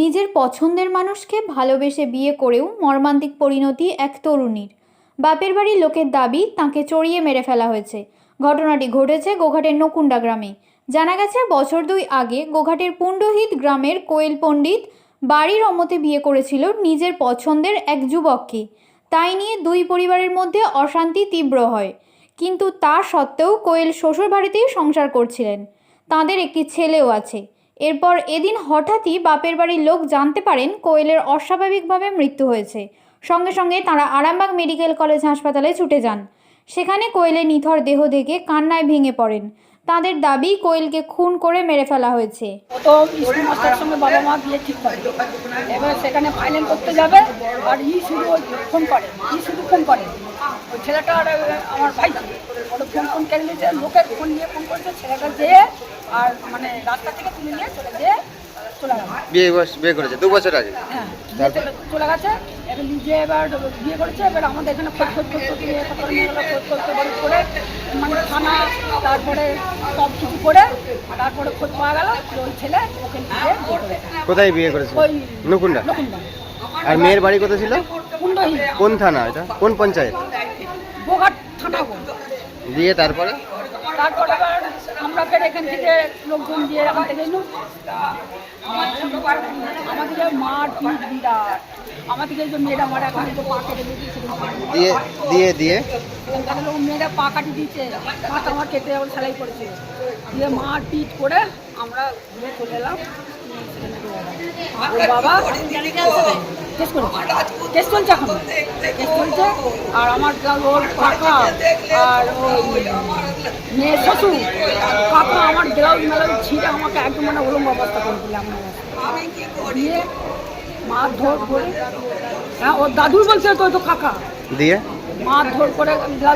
নিজের পছন্দের মানুষকে ভালোবেসে বিয়ে করেও মর্মান্তিক পরিণতি এক তরুণীর। বাপের বাড়ির লোকের দাবি, তাকে চড়িয়ে মেরে ফেলা হয়েছে। ঘটনাটি ঘটেছে গোঘাটের নকুণ্ডা গ্রামে। জানা গেছে, বছর দুই আগে গোঘাটের পুণ্ডহিত গ্রামের কোয়েল পণ্ডিত বাড়ির অমতে বিয়ে করেছিল নিজের পছন্দের এক যুবককে। তাই নিয়ে দুই পরিবারের মধ্যে অশান্তি তীব্র হয়। কিন্তু তা সত্ত্বেও কোয়েল শ্বশুর বাড়িতেই সংসার করছিলেন। তাদের একটি ছেলেও আছে। এরপর এদিন হঠাৎই বাপের বাড়ির লোক জানতে পারেন কোয়েলের অস্বাভাবিকভাবে মৃত্যু হয়েছে। সঙ্গে সঙ্গে তারা আরামবাগ মেডিকেল কলেজ হাসপাতালে ছুটে যান। সেখানে কোয়েলের নিথর দেহ দেখে কান্নায় ভেঙে পড়েন। তাদের দাবি কোয়েলকে খুন করে মেরে ফেলা হয়েছে। তো স্কুল মাস্টারের সঙ্গে বাবা মা বিয়ে ঠিক করে। এবার সেখানে ফাইনাল করতে যাবে আর ই শুধু ফোন করে ই শুধু ফোন করে। ওই ছেলেটা আর আমার ভাই। ওটা ফোন ফোন কেড়ে নিয়েছে লোকের ফোন নিয়ে ফোন করেছে ছেলেটা যেয়ে আর মানে রাস্তা থেকে তুলে নিয়ে চলে যেয়ে বিয়ে বয়স বিয়ে করেছে দু বছর আগে? হ্যাঁ চলে- গেছে এবার নিজে এবার বিয়ে করেছে এবার আমাদের এখানে খোঁজ খোঁজ করতে খোঁজ তারপরে সব কিছু করে তারপরে খোঁজ পাওয়া গেল ওই ছেলে ওকে নিয়ে বিয়ে করেছে কোথায় বিয়ে করেছে ওই নকুন্দা আর মেয়ের বাড়ি কোথায় ছিল? কুণ্ডহীন কোন থানা এটা? কোন পঞ্চায়েত? গোঘাট থানা দিয়ে তারপরে? তারপরে আমরা ফের এখান থেকে লোকজন দিয়ে এখান থেকে আমাদের মার পিঠ বিরাট। আমাদেরকে যে মেয়েরা মারা এখন তো পা কেটে দিয়েছে দিয়ে দিয়ে দিয়ে। এখানে লোক মেয়েরা পা কাটি দিয়েছে আমার কেটে আবার সেলাই করেছে। দিয়ে মার পিট করে আমরা ঘুরে চলে এলাম। ওর বাবা কেস করেছে কেস চলছে এখন। কেস চলছে আর আমার ওর কাকা আর ওই মেয়ে শ্বশুর কাকা আমার ব্লাউজ মেলাউজ ছিঁড়ে আমাকে একদম মানে ওলম অবস্থা করে দিলাম দিয়ে করে হ্যাঁ ওর দাদুই বলছে তো তো কাকা। দিয়ে? মার করে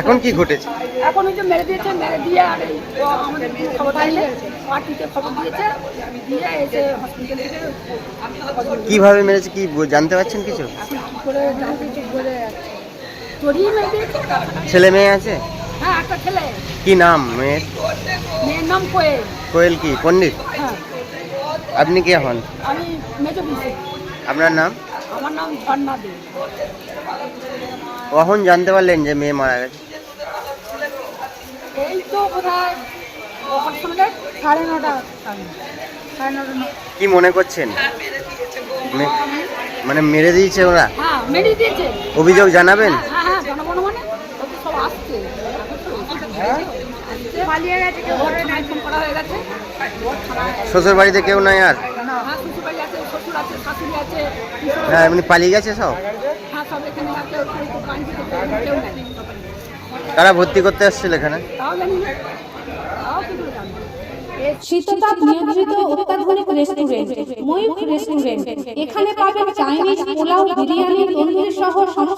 এখন কি ঘটেছে? এখন ওই যে মেরে দিয়েছে মেরে দিয়ে আর এই আমাদের খবর পার্টিতে খবর দিয়েছে দিয়ে এসে হসপিটাল থেকে কীভাবে মেরেছে কি জানতে পারছেন কিছু? করে জানতে কি করে চড়িয়ে মেরে দিয়েছে ছেলে মেয়ে আছে? হ্যাঁ একটা ছেলে। কি নাম মেয়ের? মেয়ের নাম কোয়েল। কোয়েল কি? পণ্ডিত? হ্যাঁ। আপনি কে হন? আমি মেজো আপনার নাম? আমার নাম ঝর্ণা দে। কখন জানতে পারলেন যে মেয়ে মারা গেছে? এই তো বোধহয় সাড়ে নটা সাড়ে নটা কি মনে করছেন? মানে মেরে দিয়েছে ওরা? হ্যাঁ মেরে দিয়েছে। অভিযোগ জানাবেন? হ্যাঁ হ্যাঁ মানে? হয়ে। শ্বশুর বাড়িতে কেউ নাই আর? আছে শাশুড়ি আছে হ্যাঁ এমনি পালিয়ে গেছে সব? হ্যাঁ সব এখানে আছে কেউ নাই তারা ভর্তি করতে আসছিল এখানে? না। শীততাপ নিয়ন্ত্রিত অত্যাধুনিক রেস্টুরেন্ট ময়ূখ রেস্টুরেন্ট এখানে পাবেন চাইনিজ পোলাও বিরিয়ানি তন্দুরি সহ সমস্ত